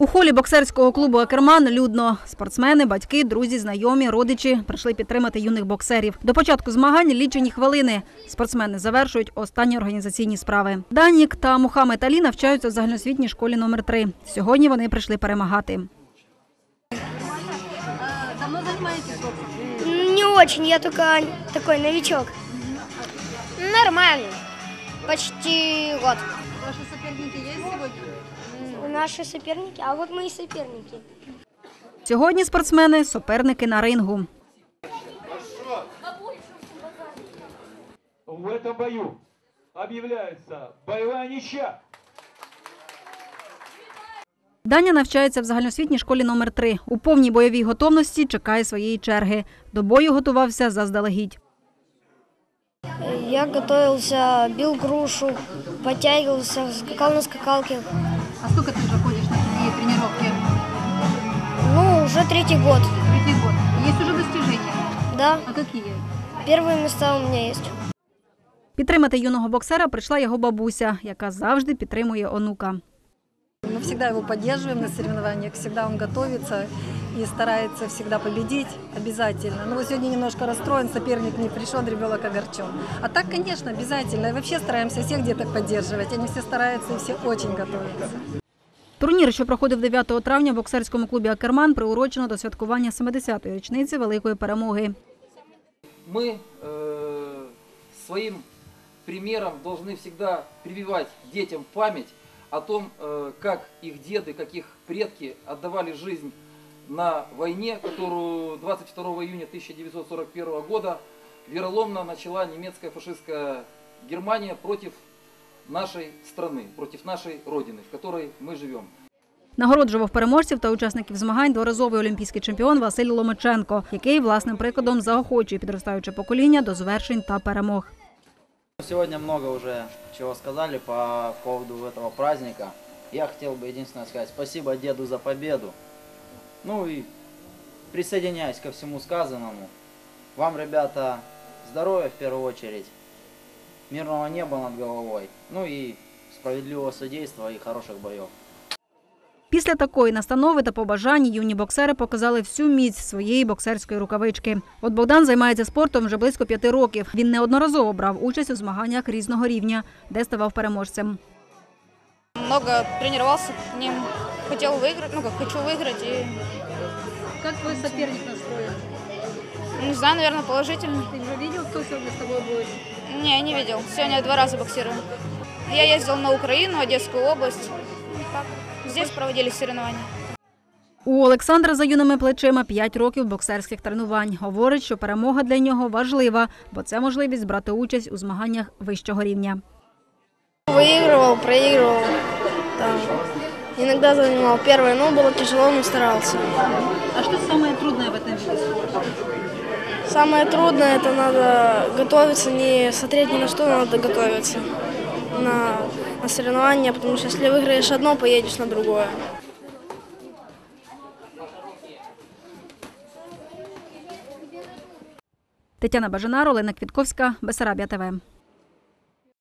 У холі боксерського клубу Акерман людно. Спортсмени, батьки, друзі, знайомі, родичі прийшли підтримати юних боксерів. До початку змагань лічені хвилини. Спортсмени завершують останні організаційні справи. Данік та Мухамед Алі навчаються в загальноосвітній школі номер 3 Сьогодні вони прийшли перемагати. Давно занимаетесь боксом? Не очень, я только такой новичок. Нормально. Почти год. Ваши соперники есть сегодня? Наши соперники, а вот мои соперники. Сьогодні спортсмени суперники на рингу. В этом бою объявляется боевая ничья. Даня навчається в загальноосвітній школі номер 3 У повній бойовій готовності чекає своєї черги. До бою готувався заздалегідь. Я готовился, бил грушу, подтягивался, скакал на скакалке. А сколько ты уже ходишь на такие тренировки? Ну, уже третий год. Третий год. Есть уже достижения? Да, А какие? первые места у меня есть. Підтримати юного боксера прийшла його бабуся, яка завжди підтримує онука Мы всегда его поддерживаем на соревнованиях, всегда он готовится и старается всегда победить обязательно. Но вот сегодня немножко расстроен, соперник не пришел, ребенок огорчен. А так, конечно, обязательно. И вообще стараемся всех деток поддерживать. Они все стараются и все очень готовятся. Турнір, що проходив 9 травня в боксерському клубі Акерман, приурочено до святкування 70-ї річниці великої перемоги. мы э, своим примером должны всегда прививать детям память о том, э, как их деды, как их предки отдавали жизнь на войне, которую 22 июня 1941 года вероломно начала немецкая фашистская Германия против нашей страны, против нашей родины, в которой мы живем. Нагороджував переможців та учасників змагань дворазовий олімпійський чемпіон Василь Ломаченко, який власним прикладом заохочує підростаюче покоління до звершень та перемог. Сегодня много уже чего сказали по поводу этого праздника. Я хотел бы единственное сказать спасибо деду за победу. Ну и присоединяюсь ко всему сказанному. Вам, ребята, здоровья в первую очередь, мирного неба над головой, ну и справедливого судейства и хороших боев. Після такої настанови та побажань юні боксери показали всю міць своєї боксерської рукавички. От Богдан займається спортом вже близько п'яти років. Він неодноразово брав участь у змаганнях різного рівня, де ставав переможцем. много тренировался к ним, хотел выиграть, ну как хочу выиграть и, Как твой соперник настроен? не знаю, наверное, положительно. Ты уже видел, кто сегодня с тобой будет? Не, не видел. Сегодня я два раза боксирую. Я ездил на Украину, Одесскую область. Ну, так. Здесь проводились соревнования. У Олександра за юними плечима 5 років боксерських тренувань. Говорить, що перемога для нього важлива, бо це можливість брати участь у змаганнях вищого рівня. Выигрывал, проигрывал. Там. Иногда занимал первое, но было тяжело, но старался. А что самое трудное в этом виде спорта? Самое трудное это надо готовиться, не смотреть ни на что, надо готовиться на, на соревнования, потому что если выиграешь одно, поедешь на другое. Тетяна Бажанар, Олена Квітковська, Бесарабія ТВ.